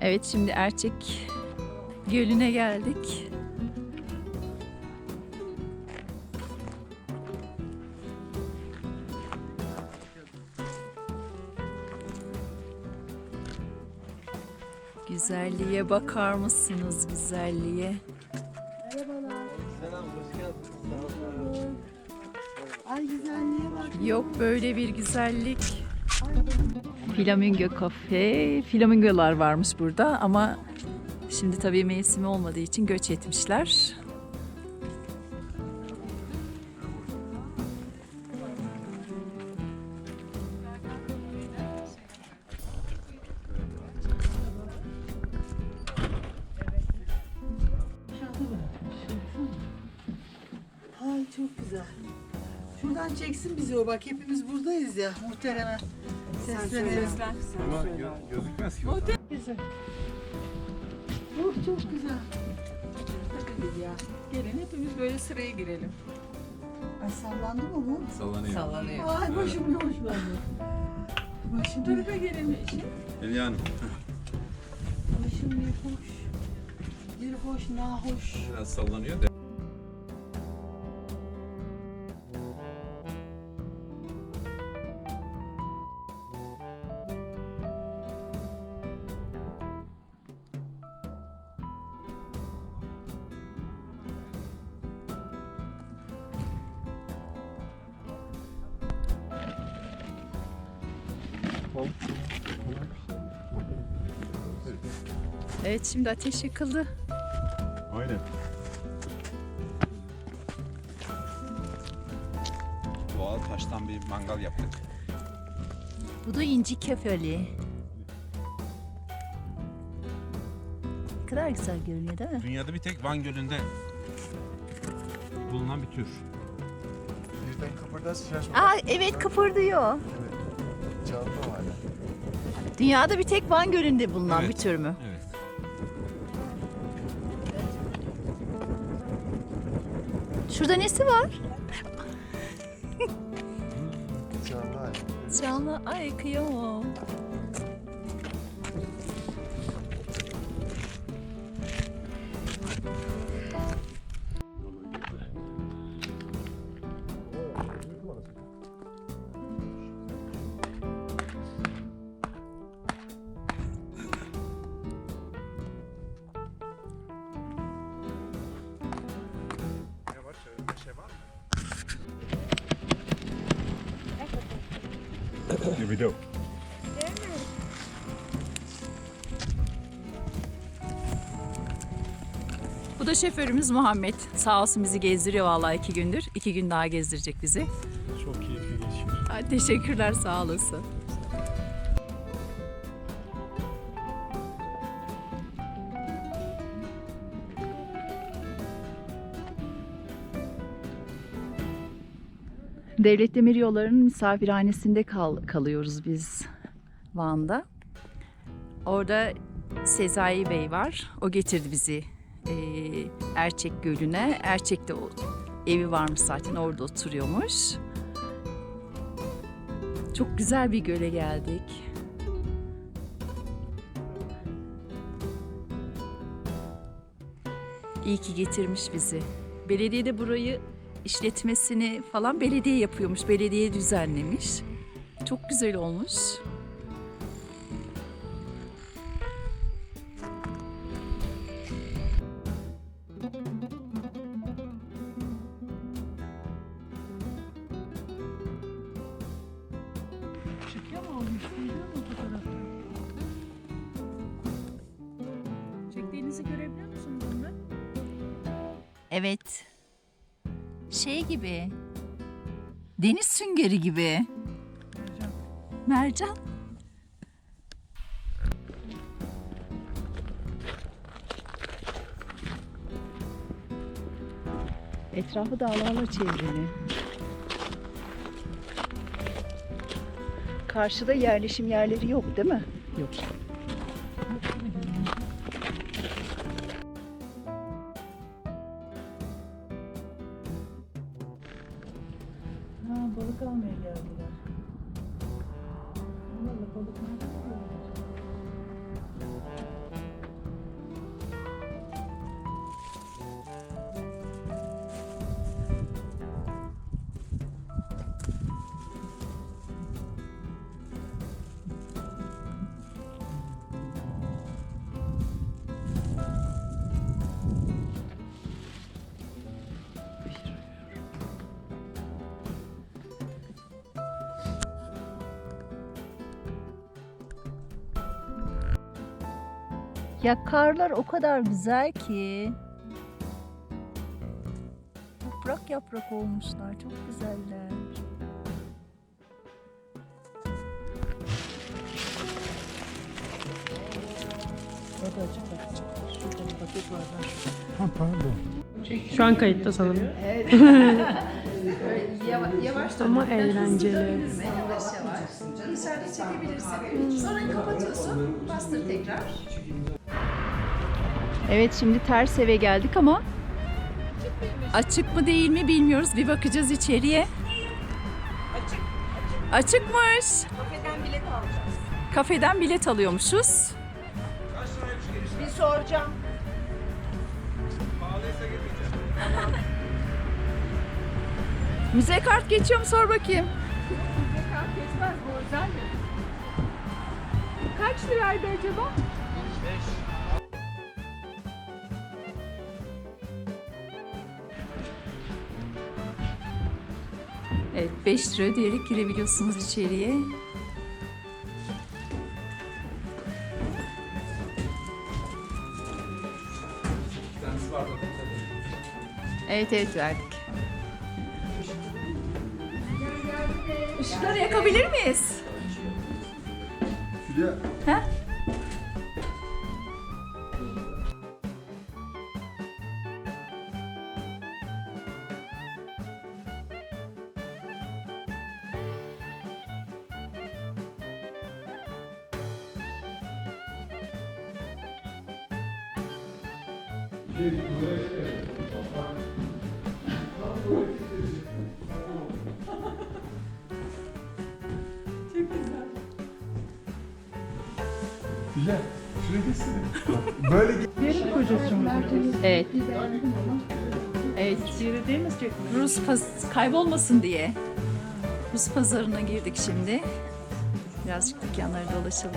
Evet şimdi Erçek Gölü'ne geldik. Güzelliğe bakar mısınız güzelliğe? Ay güzelliğe bak. Yok böyle bir güzellik. Flamingo kafe. Flamingolar varmış burada ama şimdi tabii mevsimi olmadığı için göç etmişler. Ay çok güzel. Şuradan çeksin bizi o bak hepimiz buradayız ya muhtereme. Seslenelim. Ama gö- gözükmez ki. o. Güzel. Oh çok güzel. Ya. Gelin hepimiz böyle sıraya girelim. Ay sallandı mı bu? Sallanıyor. Sallanıyor. Ay başım yoğuş bende. Başım bir, Tarafa gelin için. Hülya Hanım. başım bir hoş. Bir hoş nahoş. Biraz sallanıyor da. Evet şimdi ateş yakıldı. Aynen. Doğal taştan bir mangal yaptık. Bu da inci kefeli. Ne kadar güzel görünüyor değil mi? Dünyada bir tek Van Gölü'nde bulunan bir tür. Birden kıpırdarsa şaşma. Aa evet kıpırdıyor. Canlı o hala. Dünyada bir tek Van Gölü'nde bulunan Evet. bir tür mü? Evet. Şurada nesi var? Canlı hala. Canlı. Ay kıyamam. Bir video. Bu da şoförümüz Muhammed. Sağ olsun bizi gezdiriyor vallahi iki gündür. İki gün daha gezdirecek bizi. Çok keyifli geçiyor. Ay, teşekkürler sağ olasın. Devlet Demir Yolları'nın misafirhanesinde kal- kalıyoruz biz Van'da. Orada Sezai Bey var. O getirdi bizi eee, Erçek Gölü'ne. Erçek'te o evi varmış zaten orada oturuyormuş. Çok güzel bir göle geldik. İyi ki getirmiş bizi. Belediye de burayı işletmesini falan belediye yapıyormuş. Belediye düzenlemiş. Çok güzel olmuş. Çıkıyor mu olmuş? Biliyor? Çektiğinizi görebiliyor musunuz bunda? Evet. Şey gibi. Deniz süngeri gibi. Mercan. Etrafı dağlarla çevrili. Karşıda yerleşim yerleri yok değil mi? Yok. Balık almaya geldiler. Vallahi balık nerede? Ya karlar o kadar güzel ki. Yaprak yaprak olmuşlar. Çok güzeller. Şu an kayıtta sanırım. Yavaş Ama eğlenceli. Yavaş yavaş. Dışarıda çekebilirsin. Sonra kapatıyorsun. Bastır tekrar. Evet şimdi ters eve geldik ama açık mı değil mi bilmiyoruz. Bir bakacağız içeriye. Açık. Açıkmış. Kafeden bilet alacağız. Kafeden bilet alıyormuşuz. Bir soracağım. Müze kart geçiyor mu sor bakayım. Geçmez bu özel mi? Kaç liraydı acaba? Evet 5 lira ödeyerek girebiliyorsunuz içeriye. Evet evet verdik. Işıkları yakabilir miyiz? Ha? Güzel. Şuraya geçsene. Böyle Evet. Evet. Rus paz- kaybolmasın diye. Rus pazarına girdik şimdi. Birazcık dükkanları dolaşalım.